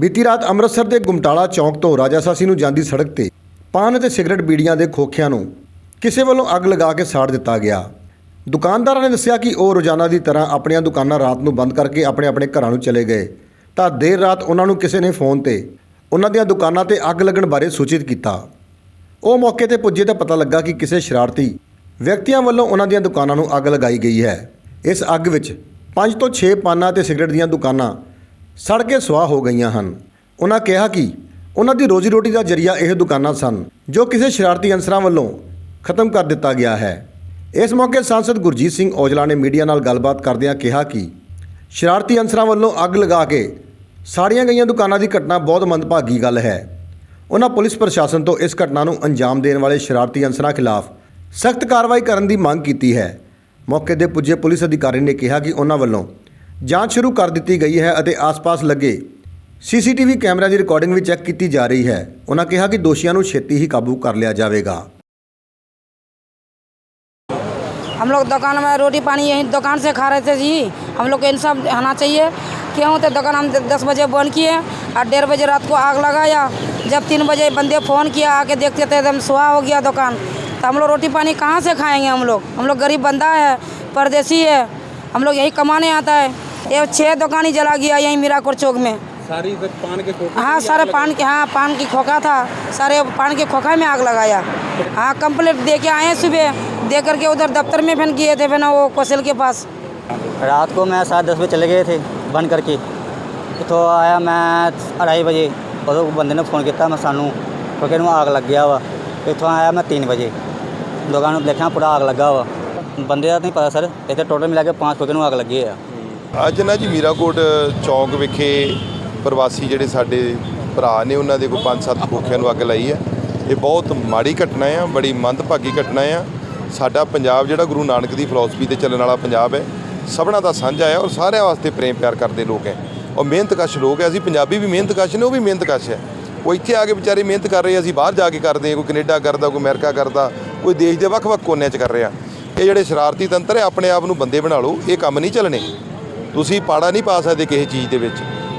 ਬੀਤੀ ਰਾਤ ਅੰਮ੍ਰਿਤਸਰ ਦੇ ਗੁਮਟਾਲਾ ਚੌਂਕ ਤੋਂ ਰਾਜਾਸਾਸੀ ਨੂੰ ਜਾਂਦੀ ਸੜਕ ਤੇ ਪਾਨ ਅਤੇ ਸਿਗਰਟ ਬੀੜੀਆਂ ਦੇ ਖੋਖਿਆਂ ਨੂੰ ਕਿਸੇ ਵੱਲੋਂ ਅੱਗ ਲਗਾ ਕੇ ਸਾੜ ਦਿੱਤਾ ਗਿਆ। ਦੁਕਾਨਦਾਰਾਂ ਨੇ ਦੱਸਿਆ ਕਿ ਉਹ ਰੋਜ਼ਾਨਾ ਦੀ ਤਰ੍ਹਾਂ ਆਪਣੀਆਂ ਦੁਕਾਨਾਂ ਰਾਤ ਨੂੰ ਬੰਦ ਕਰਕੇ ਆਪਣੇ ਆਪਣੇ ਘਰਾਂ ਨੂੰ ਚਲੇ ਗਏ। ਤਾਂ ਦੇਰ ਰਾਤ ਉਹਨਾਂ ਨੂੰ ਕਿਸੇ ਨੇ ਫੋਨ ਤੇ ਉਹਨਾਂ ਦੀਆਂ ਦੁਕਾਨਾਂ ਤੇ ਅੱਗ ਲੱਗਣ ਬਾਰੇ ਸੂਚਿਤ ਕੀਤਾ। ਉਹ ਮੌਕੇ ਤੇ ਪੁੱਜੇ ਤਾਂ ਪਤਾ ਲੱਗਾ ਕਿ ਕਿਸੇ ਸ਼ਰਾਰਤੀ ਵਿਅਕਤੀਆਂ ਵੱਲੋਂ ਉਹਨਾਂ ਦੀਆਂ ਦੁਕਾਨਾਂ ਨੂੰ ਅੱਗ ਲਗਾਈ ਗਈ ਹੈ। ਇਸ ਅੱਗ ਵਿੱਚ 5 ਤੋਂ 6 ਪਾਨਾਂ ਤੇ ਸਿਗਰਟ ਦੀਆਂ ਦੁਕਾਨਾਂ ਸੜ ਕੇ ਸੁਆਹ ਹੋ ਗਈਆਂ ਹਨ। ਉਹਨਾਂ ਕਿਹਾ ਕਿ ਉਹਨਾਂ ਦੀ ਰੋਜ਼ੀ ਰੋਟੀ ਦਾ ਜਰੀਆ ਇਹ ਦੁਕਾਨਾਂ ਸਨ, ਜੋ ਕਿਸੇ ਸ਼ਰਾਰਤੀ ਅਨਸਰਾਂ ਵੱਲੋਂ ਖਤਮ ਕਰ ਦਿੱਤਾ ਗਿਆ ਹੈ। ਇਸ ਮੌਕੇ ਸਾਂਸਦ ਗੁਰਜੀਤ ਸਿੰਘ ਔਜਲਾ ਨੇ ਮੀਡੀਆ ਨਾਲ ਗੱਲਬਾਤ ਕਰਦਿਆਂ ਕਿਹਾ ਕਿ ਸ਼ਰਾਰਤੀ ਅਨਸਰਾਂ ਵੱਲੋਂ ਅੱਗ ਲਗਾ ਕੇ ਸਾੜੀਆਂ ਗਈਆਂ ਦੁਕਾਨਾਂ ਦੀ ਘਟਨਾ ਬਹੁਤ ਮੰਦਭਾਗੀ ਗੱਲ ਹੈ। ਉਹਨਾਂ ਪੁਲਿਸ ਪ੍ਰਸ਼ਾਸਨ ਤੋਂ ਇਸ ਘਟਨਾ ਨੂੰ ਅੰਜਾਮ ਦੇਣ ਵਾਲੇ ਸ਼ਰਾਰਤੀ ਅਨਸਰਾਂ ਖਿਲਾਫ ਸਖਤ ਕਾਰਵਾਈ ਕਰਨ ਦੀ ਮੰਗ ਕੀਤੀ ਹੈ। ਮੌਕੇ ਤੇ ਪੁੱਜੇ ਪੁਲਿਸ ਅਧਿਕਾਰੀ ਨੇ ਕਿਹਾ ਕਿ ਉਹਨਾਂ ਵੱਲੋਂ ਜਾਂਚ ਸ਼ੁਰੂ ਕਰ ਦਿੱਤੀ ਗਈ ਹੈ ਅਤੇ ਆਸ-ਪਾਸ ਲੱਗੇ ਸੀਸੀਟੀਵੀ ਕੈਮਰਾ ਦੀ ਰਿਕਾਰਡਿੰਗ ਵੀ ਚੈੱਕ ਕੀਤੀ ਜਾ ਰਹੀ ਹੈ ਉਹਨਾਂ ਕਿਹਾ ਕਿ ਦੋਸ਼ੀਆਂ ਨੂੰ ਛੇਤੀ ਹੀ ਕਾਬੂ ਕਰ ਲਿਆ ਜਾਵੇਗਾ हम लोग दुकान में रोटी पानी यहीं दुकान से खा रहे थे जी हम लोग को इंसाफ होना चाहिए क्यों तो दुकान हम दस बजे बंद किए और डेढ़ बजे रात को आग लगाया जब तीन बजे बंदे फ़ोन किया आके देखते थे एकदम सुहा हो गया दुकान तो हम लोग रोटी पानी कहाँ से खाएंगे हम लोग हम लोग गरीब बंदा है परदेसी है हम लोग यही कमाने आता है ये छह दुकान ही जला गया यही मीराकोर चौक में। सारी पान के हाँ सारे पान के हाँ पान की खोखा था। सारे पान के खोखा में आग लगाया। हाँ कंप्लेट दे के आए सुबह। दे करके उधर दफ्तर में फिर गए थे फिर वो कौशल के पास। रात को मैं साढ़े दस बजे चले गए थे बंद करके। तो आया मैं अढ़ाई बजे। और बंदे ने फ़ोन किया मैं सानू तो आग लग गया वा। इतों आया मैं तीन बजे। दुकान देखा पूरा आग लगा वा। बंदे का नहीं पता सर। इतने टोटल मिला के पाँच खोके आग लगी है। ਅੱਜ ਨਾ ਜੀ ਮੀਰਾਕੋਟ ਚੌਂਕ ਵਿਖੇ ਪ੍ਰਵਾਸੀ ਜਿਹੜੇ ਸਾਡੇ ਭਰਾ ਨੇ, ਉਹਨਾਂ ਦੇ ਕੋਈ ਪੰਜ ਸੱਤ ਖੋਖਿਆਂ ਨੂੰ ਅੱਗ ਲਾਈ ਹੈ। ਇਹ ਬਹੁਤ ਮਾੜੀ ਘਟਨਾ ਆ, ਬੜੀ ਮੰਦਭਾਗੀ ਘਟਨਾ ਆ। ਸਾਡਾ ਪੰਜਾਬ ਜਿਹੜਾ ਗੁਰੂ ਨਾਨਕ ਦੀ ਫਿਲਾਸਫੀ ਤੇ ਚੱਲਣ ਵਾਲਾ ਪੰਜਾਬ ਹੈ, ਸਭਨਾ ਦਾ ਸਾਂਝਾ ਹੈ ਔਰ ਸਾਰਿਆਂ ਵਾਸਤੇ ਪ੍ਰੇਮ ਪਿਆਰ ਕਰਦੇ ਲੋਕ ਹੈ। ਔਰ ਮਿਹਨਤਕਸ਼ ਲੋਕ ਹੈ, ਅਸੀਂ ਪੰਜਾਬੀ ਵੀ ਮਿਹਨਤਕਸ਼ ਨੇ, ਉਹ ਵੀ ਮਿਹਨਤਕਸ਼ ਹੈ। ਉਹ ਇੱਥੇ ਆ ਕੇ ਵਿਚਾਰੇ ਮਿਹਨਤ ਕਰ ਰਹੇ ਅਸੀਂ ਬਾਹਰ ਜਾ ਕੇ ਕਰਦੇ ਹਾਂ, ਕੋਈ ਕੈਨੇਡਾ ਕਰਦਾ, ਕੋਈ ਅਮਰੀਕਾ ਕਰਦਾ, ਕੋਈ ਦੇਸ਼ ਦੇ ਵੱਖ-ਵੱਖ ਕੋਨਿਆਂ 'ਚ ਕਰ ਰਿਹਾ। ਇਹ ਜਿਹੜੇ ਸ਼ਰਾਰਤੀ ਤੰਤਰ ਹੈ, ਆਪਣੇ ਆਪ ਨੂੰ ਬੰਦੇ ਬਣਾ ਲਓ, ਇਹ ਕੰਮ ਨਹੀਂ ਚੱਲਣੇ। ਤੁਸੀਂ ਪਾੜਾ ਨਹੀਂ ਪਾ ਸਕਦੇ ਕਿਸੇ ਚੀਜ਼ ਦੇ ਵਿੱਚ।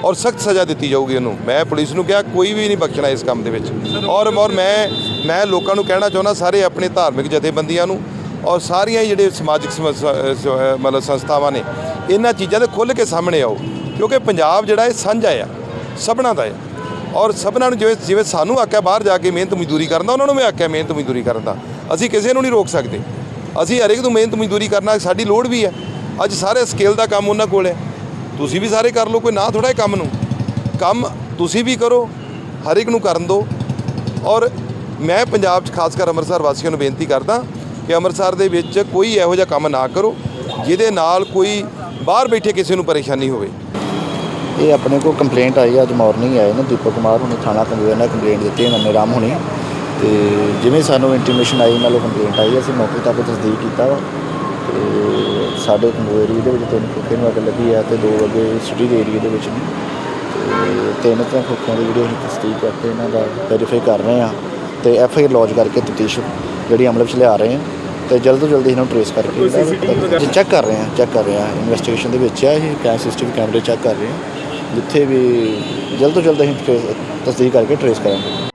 ਔਰ ਸਖਤ ਸਜ਼ਾ ਦਿੱਤੀ ਜਾਊਗੀ ਉਹਨੂੰ। ਮੈਂ ਪੁਲਿਸ ਨੂੰ ਕਿਹਾ ਕੋਈ ਵੀ ਨਹੀਂ ਬਖਸ਼ਣਾ ਇਸ ਕੰਮ ਦੇ ਵਿੱਚ। ਔਰ ਔਰ ਮੈਂ ਮੈਂ ਲੋਕਾਂ ਨੂੰ ਕਹਿਣਾ ਚਾਹੁੰਦਾ ਸਾਰੇ ਆਪਣੇ ਧਾਰਮਿਕ ਜਥੇਬੰਦੀਆਂ ਨੂੰ ਔਰ ਸਾਰੀਆਂ ਜਿਹੜੇ ਸਮਾਜਿਕ ਮਤਲਬ ਸੰਸਥਾਵਾਂ ਨੇ ਇਹਨਾਂ ਚੀਜ਼ਾਂ ਦੇ ਖੁੱਲ੍ਹ ਕੇ ਸਾਹਮਣੇ ਆਓ। ਕਿਉਂਕਿ ਪੰਜਾਬ ਜਿਹੜਾ ਇਹ ਸਾਂਝਾ ਆ ਸਭਨਾਂ ਦਾ ਹੈ ਔਰ ਸਭਨਾਂ ਨੂੰ ਜਿਵੇਂ ਜਿਵੇਂ ਸਾਨੂੰ ਆਖਿਆ ਬਾਹਰ ਜਾ ਕੇ ਮਿਹਨਤ ਮਜ਼ਦੂਰੀ ਕਰਨ ਦਾ ਉਹਨਾਂ ਨੂੰ ਵੀ ਆਖਿਆ ਮਿਹਨਤ ਮਜ਼ਦੂਰੀ ਕਰਨ ਦਾ। ਅਸੀਂ ਕਿਸੇ ਨੂੰ ਨਹੀਂ ਰੋਕ ਸਕਦੇ। ਅਸੀਂ ਹਰੇਕ ਨੂੰ ਮਿਹਨਤ ਮਜ਼ਦੂਰੀ ਕਰਨਾ ਸਾਡੀ ਲੋੜ ਵੀ ਹੈ। ਅੱਜ ਸਾਰੇ ਸਕੇਲ ਦਾ ਕੰਮ ਉਹਨਾਂ ਕੋਲ ਹੈ। ਤੁਸੀਂ ਵੀ ਸਾਰੇ ਕਰ ਲਓ, ਕੋਈ ਨਾ ਥੋੜਾ ਕੰਮ ਨੂੰ। ਕੰਮ ਤੁਸੀਂ ਵੀ ਕਰੋ, ਹਰ ਇੱਕ ਨੂੰ ਕਰਨ ਦਿਓ। ਔਰ ਮੈਂ ਪੰਜਾਬ 'ਚ ਖਾਸ ਕਰ ਅੰਮ੍ਰਿਤਸਰ ਵਾਸੀਆਂ ਨੂੰ ਬੇਨਤੀ ਕਰਦਾ ਕਿ ਅੰਮ੍ਰਿਤਸਰ ਦੇ ਵਿੱਚ ਕੋਈ ਇਹੋ ਜਿਹਾ ਕੰਮ ਨਾ ਕਰੋ, ਜਿਹਦੇ ਨਾਲ ਕੋਈ ਬਾਹਰ ਬੈਠੇ ਕਿਸੇ ਨੂੰ ਪਰੇਸ਼ਾਨੀ ਹੋਵੇ। ਇਹ ਆਪਣੇ ਕੋਲ ਕੰਪਲੇਂਟ ਆਈ, ਅੱਜ ਮਾਰਨਿੰਗ ਆਏ ਨੇ ਦੀਪਕ ਕੁਮਾਰ ਹੁਣੇ, ਥਾਣਾ ਕੰਗਵੇਰ ਨੇ ਕੰਪਲੇਂਟ ਦਿੱਤੀ, ਨੰਨੇ ਰਾਮ ਹੁਣੇ। ਤੇ ਜਿਵੇਂ ਸਾਨੂੰ ਇੰਟੀਮੇਸ਼ਨ ਆਈ, ਨਾਲੋਂ ਕੰਪਲੇਂਟ ਆਈ, ਅਸੀਂ ਮੌਕੇ ਤੱਕ ਤਸਦੀਕ ਕੀਤਾ। ਵਾ ਤੇ ਸਾਡੇ ਕੰਗਵੇਰ ਏਰੀਏ ਦੇ ਵਿੱਚ ਤਿੰਨ ਖੋਖੇ ਨੂੰ ਅੱਗ ਲੱਗੀ ਹੈ ਤੇ ਦੋ ਅੱਗੇ ਸਿਟੀ ਦੇ ਏਰੀਏ ਦੇ ਵਿੱਚ ਨੇ। ਤੇ ਤਿੰਨ ਤਾਂ ਖੋਖਿਆਂ ਦੀ ਜਿਹੜੀ ਅਸੀਂ ਤਸਦੀਕ ਕਰਕੇ ਇਹਨਾਂ ਦਾ ਵੈਰੀਫਾਈ ਕਰ ਰਹੇ ਹਾਂ ਤੇ ਐਫ ਆਈ ਲੌਜ ਕਰਕੇ ਤਫਤੀਸ਼ ਜਿਹੜੀ ਅਮਲ ਵਿੱਚ ਲਿਆ ਰਹੇ ਹਾਂ ਤੇ ਜਲਦ ਤੋਂ ਜਲਦ ਇਹਨਾਂ ਨੂੰ ਟ੍ਰੇਸ ਕਰਕੇ ਚੈੱਕ ਕਰ ਰਹੇ ਹਾਂ ਚੈੱਕ ਕਰ ਰਹੇ ਹਾਂ। ਇਨਵੈਸਟੀਗੇਸ਼ਨ ਦੇ ਵਿੱਚ ਹੈ ਇਹ ਕੈਮ ਸਿਸਟਮ ਕੈਮਰੇ ਚੈੱਕ ਕਰ ਰਹੇ ਹਾਂ। ਜਿੱਥੇ ਵੀ ਜਲਦ ਤੋਂ ਜਲਦ ਅਸੀਂ ਤਸਦੀਕ ਕਰਕੇ ਟ੍ਰੇਸ ਕਰਾਂਗੇ।